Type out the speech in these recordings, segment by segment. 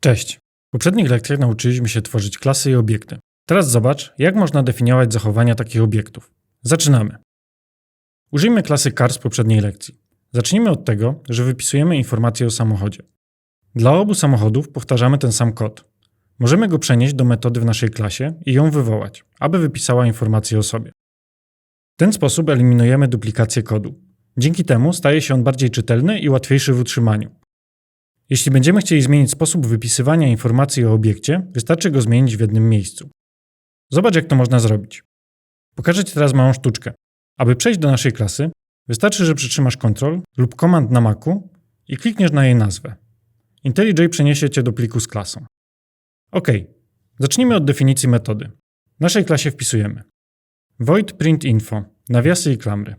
Cześć. W poprzednich lekcjach nauczyliśmy się tworzyć klasy i obiekty. Teraz zobacz, jak można definiować zachowania takich obiektów. Zaczynamy. Użyjmy klasy car z poprzedniej lekcji. Zacznijmy od tego, że wypisujemy informacje o samochodzie. Dla obu samochodów powtarzamy ten sam kod. Możemy go przenieść do metody w naszej klasie i ją wywołać, aby wypisała informacje o sobie. W ten sposób eliminujemy duplikację kodu. Dzięki temu staje się on bardziej czytelny i łatwiejszy w utrzymaniu. Jeśli będziemy chcieli zmienić sposób wypisywania informacji o obiekcie, wystarczy go zmienić w jednym miejscu. Zobacz, jak to można zrobić. Pokażę Ci teraz małą sztuczkę. Aby przejść do naszej klasy, wystarczy, że przytrzymasz Ctrl lub Command na Macu i klikniesz na jej nazwę. IntelliJ przeniesie Cię do pliku z klasą. OK. Zacznijmy od definicji metody. W naszej klasie wpisujemy void print info, nawiasy i klamry.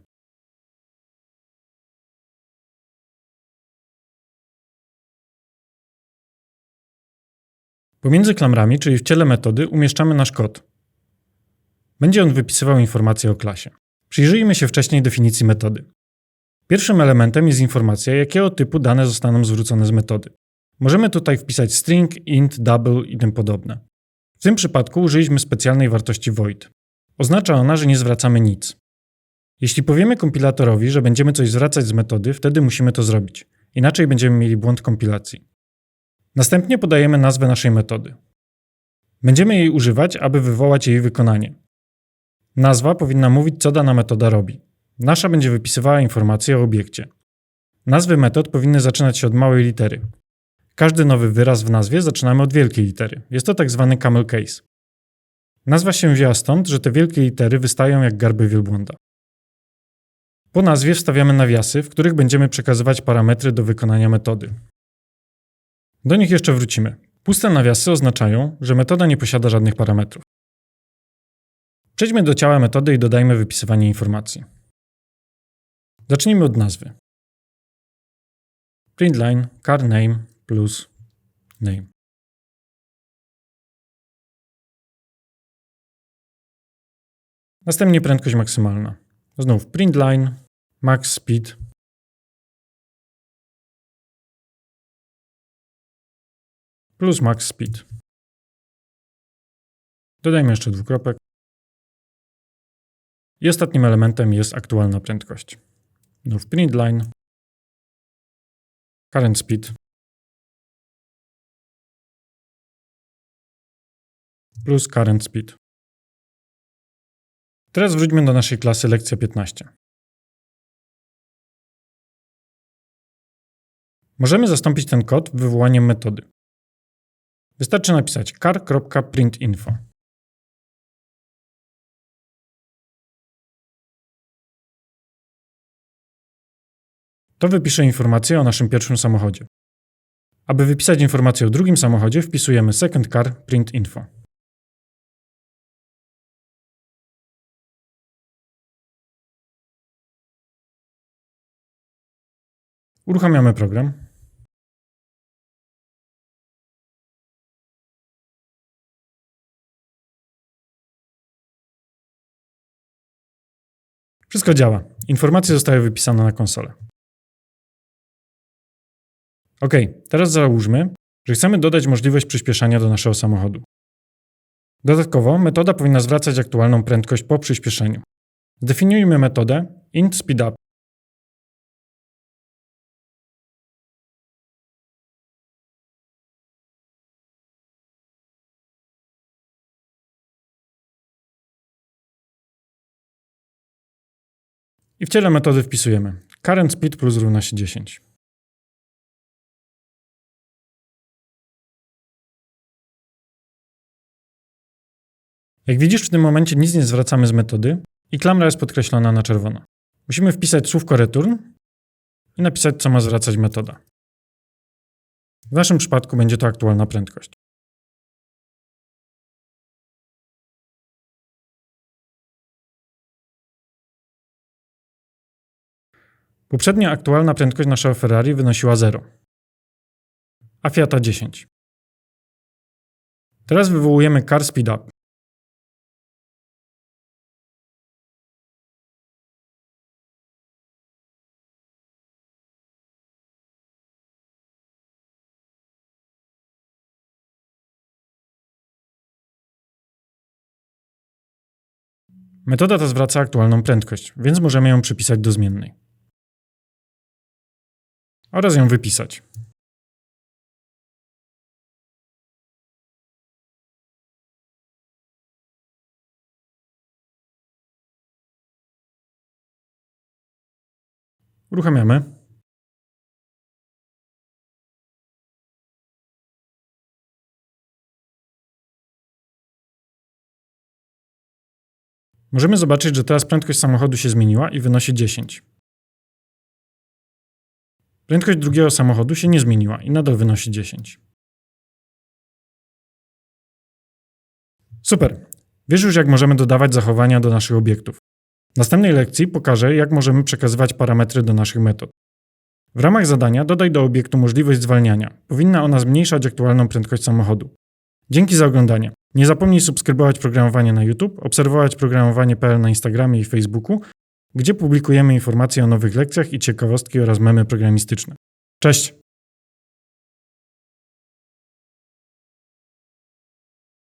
Pomiędzy klamrami, czyli w ciele metody, umieszczamy nasz kod. Będzie on wypisywał informacje o klasie. Przyjrzyjmy się wcześniej definicji metody. Pierwszym elementem jest informacja, jakiego typu dane zostaną zwrócone z metody. Możemy tutaj wpisać string, int, double i tym podobne. W tym przypadku użyliśmy specjalnej wartości void. Oznacza ona, że nie zwracamy nic. Jeśli powiemy kompilatorowi, że będziemy coś zwracać z metody, wtedy musimy to zrobić. Inaczej będziemy mieli błąd kompilacji. Następnie podajemy nazwę naszej metody. Będziemy jej używać, aby wywołać jej wykonanie. Nazwa powinna mówić, co dana metoda robi. Nasza będzie wypisywała informacje o obiekcie. Nazwy metod powinny zaczynać się od małej litery. Każdy nowy wyraz w nazwie zaczynamy od wielkiej litery. Jest to tak zwany camel case. Nazwa się wzięła stąd, że te wielkie litery wystają jak garby wielbłąda. Po nazwie wstawiamy nawiasy, w których będziemy przekazywać parametry do wykonania metody. Do nich jeszcze wrócimy. Puste nawiasy oznaczają, że metoda nie posiada żadnych parametrów. Przejdźmy do ciała metody i dodajmy wypisywanie informacji. Zacznijmy od nazwy. Printline car name plus name. Następnie prędkość maksymalna. Znów printline, max speed plus max speed. Dodajmy jeszcze dwukropek. I ostatnim elementem jest aktualna prędkość. Znów printline, current speed plus current speed. Teraz wróćmy do naszej klasy lekcja 15. Możemy zastąpić ten kod wywołaniem metody. Wystarczy napisać car.printinfo. To wypisze informację o naszym pierwszym samochodzie. Aby wypisać informację o drugim samochodzie, wpisujemy second car print info. Uruchamiamy program. Wszystko działa. Informacje zostały wypisane na konsolę. OK, teraz załóżmy, że chcemy dodać możliwość przyspieszania do naszego samochodu. Dodatkowo metoda powinna zwracać aktualną prędkość po przyspieszeniu. Zdefiniujmy metodę int speedup. I w ciele metody wpisujemy current speed plus równa się 10. Jak widzisz, w tym momencie nic nie zwracamy z metody i klamra jest podkreślona na czerwono. Musimy wpisać słówko return i napisać, co ma zwracać metoda. W naszym przypadku będzie to aktualna prędkość. Poprzednia aktualna prędkość naszego Ferrari wynosiła 0, a Fiata 10. Teraz wywołujemy car speed up. Metoda ta zwraca aktualną prędkość, więc możemy ją przypisać do zmiennej. Oraz ją wypisać. Uruchamiamy. Możemy zobaczyć, że teraz prędkość samochodu się zmieniła i wynosi 10. Prędkość drugiego samochodu się nie zmieniła i nadal wynosi 10. Super. Wiesz już, jak możemy dodawać zachowania do naszych obiektów. W następnej lekcji pokażę, jak możemy przekazywać parametry do naszych metod. W ramach zadania dodaj do obiektu możliwość zwalniania. Powinna ona zmniejszać aktualną prędkość samochodu. Dzięki za oglądanie. Nie zapomnij subskrybować programowanie na YouTube, obserwować programowanie.pl na Instagramie i Facebooku, gdzie publikujemy informacje o nowych lekcjach i ciekawostki oraz memy programistyczne. Cześć!